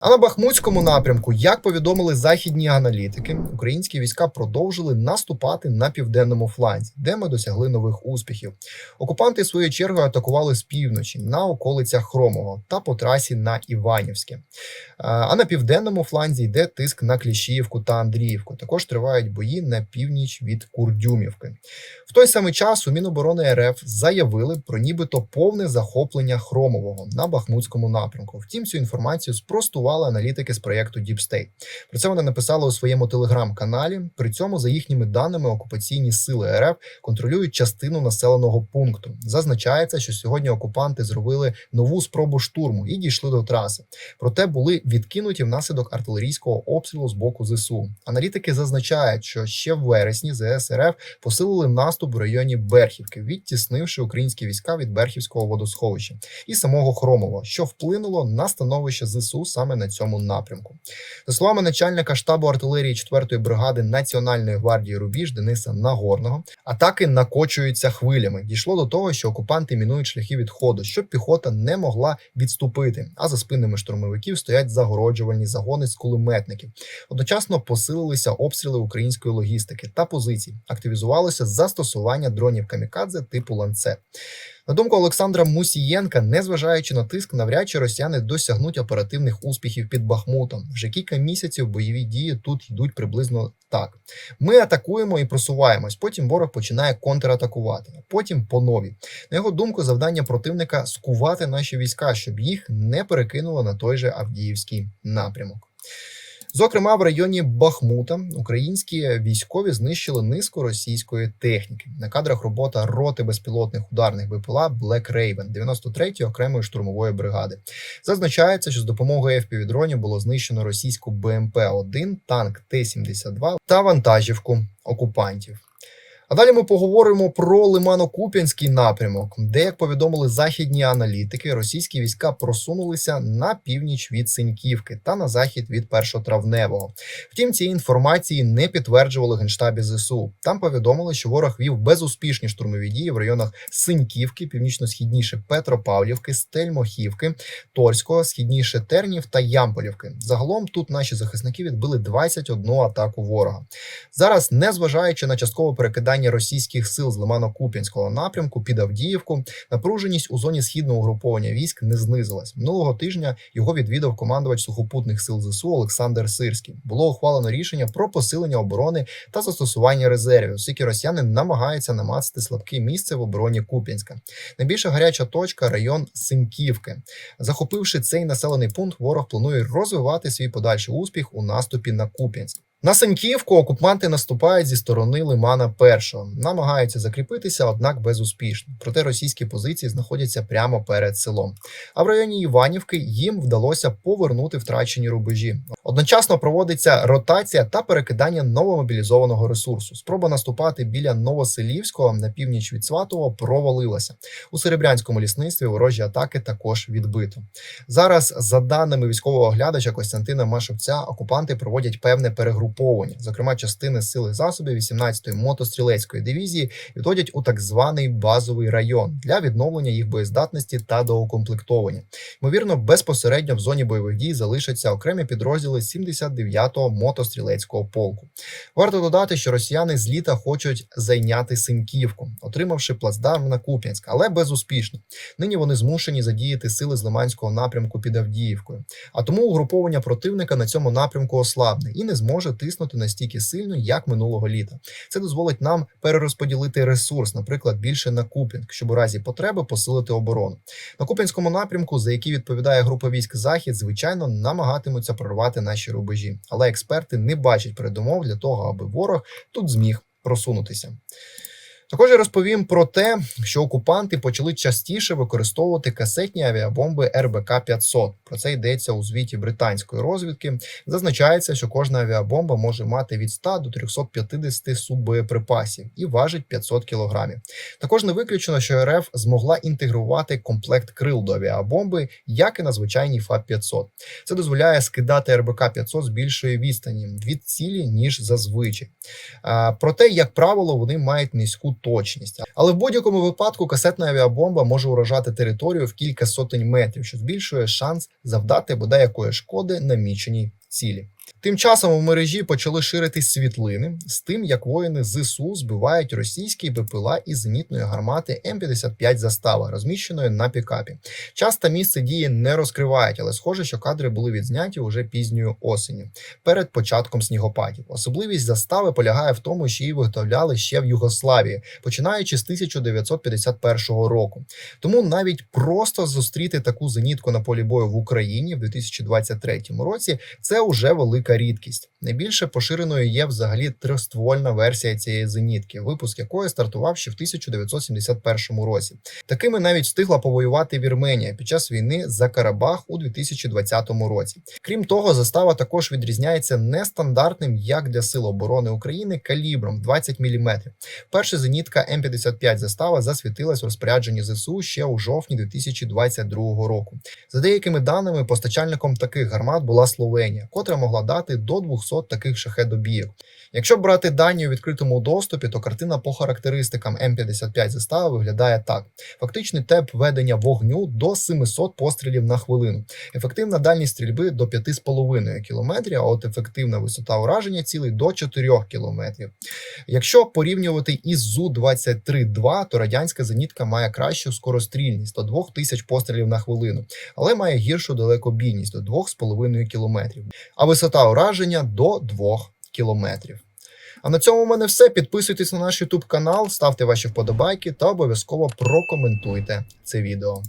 А на Бахмутському напрямку, як повідомили західні аналітики, українські війська продовжили наступати на південному фланзі, де ми досягли нових успіхів. Окупанти своєю чергою атакували з півночі на околицях Хромого та по трасі на Іванівське. А на південному фланзі йде тиск на Кліщіївку та Андріївку. Також тривають бої на північ від Курдюмівки. В той самий час у Міноборони РФ заявили про нібито повне захоплення Хромового на Бахмутському напрямку. Втім, цю інформацію спростували аналітики з проєкту Deep State. Про це вони написали у своєму телеграм-каналі. При цьому, за їхніми даними, окупаційні сили РФ контролюють частину населеного пункту. Зазначається, що сьогодні окупанти зробили нову спробу штурму і дійшли до траси. Проте були відкинуті внаслідок артилерійського обстрілу з боку ЗСУ. Аналітики зазначають, що ще в вересні ЗС РФ посилили наступ в районі Берхівки, відтіснивши українські війська від Берхівського водосховища і самого Хромова, що вплинуло на становище ЗСУ саме на цьому напрямку. За словами начальника штабу артилерії 4-ї бригади Національної гвардії Рубіж Дениса Нагорного, атаки накочуються хвилями. Дійшло до того, що окупанти мінують шляхи відходу, щоб піхота не могла відступити. А за спинами штурмовиків стоять загороджувальні загони з кулеметників. Одночасно посилилися обстріли української логістики та позицій. Активізувалося застосування дронів камікадзе типу ланцет. На думку Олександра Мусієнка, незважаючи на тиск, навряд чи росіяни досягнуть оперативних успіхів під Бахмутом. Вже кілька місяців бойові дії тут йдуть приблизно так. Ми атакуємо і просуваємось. Потім ворог починає контратакувати, потім по новій. На його думку, завдання противника скувати наші війська, щоб їх не перекинуло на той же Авдіївський напрямок. Зокрема, в районі Бахмута українські військові знищили низку російської техніки. На кадрах робота роти безпілотних ударних БПЛА Black Raven 93-ї окремої штурмової бригади. Зазначається, що з допомогою FPV-дронів було знищено російську БМП-1, танк Т-72 та вантажівку окупантів. А далі ми поговоримо про Лимано-Куп'янський напрямок, де, як повідомили західні аналітики, російські війська просунулися на північ від Синьківки та на захід від Першотравневого. Втім, цієї інформації не підтверджували генштабі ЗСУ. Там повідомили, що ворог вів безуспішні штурмові дії в районах Синьківки, північно-східніше Петропавлівки, Стельмохівки, Торського, східніше Тернів та Ямполівки. Загалом тут наші захисники відбили 21 атаку ворога. Зараз, незважаючи на часткове перекидання російських сил з Лимано-Куп'янського напрямку під Авдіївку, напруженість у зоні східного угруповання військ не знизилась. Минулого тижня його відвідав командувач сухопутних сил ЗСУ Олександр Сирський. Було ухвалено рішення про посилення оборони та застосування резервів, оскільки росіяни намагаються намацати слабке місце в обороні Куп'янська. Найбільша гаряча точка район Синьківки. Захопивши цей населений пункт, ворог планує розвивати свій подальший успіх у наступі на Куп'янськ. На Сеньківку окупанти наступають зі сторони Лимана Першого, намагаються закріпитися, однак безуспішно. Проте російські позиції знаходяться прямо перед селом. А в районі Іванівки їм вдалося повернути втрачені рубежі. Одночасно проводиться ротація та перекидання новомобілізованого ресурсу. Спроба наступати біля Новоселівського на північ від Сватого провалилася. У Серебрянському лісництві ворожі атаки також відбито. Зараз, за даними військового оглядача Костянтина Машевця, окупанти проводять певне перегруповання. Зокрема, частини сили засобів 18-ї мотострілецької дивізії відводять у так званий базовий район для відновлення їх боєздатності та доукомплектовування. Ймовірно, безпосередньо в зоні бойових дій залишаться окремі підрозділи 79-го мотострілецького полку. Варто додати, що росіяни з літа хочуть зайняти Синьківку, отримавши плацдарм на Куп'янськ, але безуспішно. Нині вони змушені задіяти сили з Лиманського напрямку під Авдіївкою. А тому угруповання противника на цьому напрямку ослабне і не зможе тиснути настільки сильно, як минулого літа. Це дозволить нам перерозподілити ресурс, наприклад, більше на Купінг, щоб у разі потреби посилити оборону. На Купінському напрямку, за який відповідає група військ Захід, звичайно, намагатимуться прорвати наші рубежі, але експерти не бачать передумов для того, аби ворог тут зміг просунутися. Також я розповім про те, що окупанти почали частіше використовувати касетні авіабомби РБК 500 Про це йдеться у звіті британської розвідки. Зазначається, що кожна авіабомба може мати від 100 до 350 суббоєприпасів і важить 500 кілограмів. Також не виключено, що РФ змогла інтегрувати комплект крил до авіабомби, як і на звичайній ФАП 500 Це дозволяє скидати РБК 500 з більшої відстані від цілі ніж зазвичай. Проте, як правило, вони мають низьку точність. Але в будь-якому випадку касетна авіабомба може уражати територію в кілька сотень метрів, що збільшує шанс завдати бодай якої шкоди наміченій цілі. Тим часом у мережі почали ширитись світлини з тим, як воїни ЗСУ збивають російські БПЛА із зенітної гармати М55 застава, розміщеної на пікапі. Час та місце дії не розкривають, але схоже, що кадри були відзняті уже пізньою осені, перед початком снігопадів. Особливість застави полягає в тому, що її виготовляли ще в Югославії, починаючи з 1951 року. Тому навіть просто зустріти таку зенітку на полі бою в Україні в 2023 році це уже велика рідкість. Найбільше поширеною є взагалі трьохствольна версія цієї зенітки, випуск якої стартував ще в 1971 році. Такими навіть встигла повоювати Вірменія під час війни за Карабах у 2020 році. Крім того, застава також відрізняється нестандартним як для сил оборони України калібром 20 мм. Перша зенітка М55 застава засвітилась у розпорядженні ЗСУ ще у жовтні 2022 року. За деякими даними, постачальником таких гармат була Словенія, котра могла дати до 200 таких шахедобійок. Якщо брати дані у відкритому доступі, то картина по характеристикам М55 застави виглядає так: фактичний темп ведення вогню до 700 пострілів на хвилину, ефективна дальність стрільби до 5,5 км, а от ефективна висота ураження цілей до 4 км. Якщо порівнювати із Зу-23-2, то радянська зенітка має кращу скорострільність до 2000 пострілів на хвилину, але має гіршу далекобійність до 2,5 км, а висота ураження до 2 км. А на цьому в мене все. Підписуйтесь на наш YouTube канал, ставте ваші вподобайки та обов'язково прокоментуйте це відео.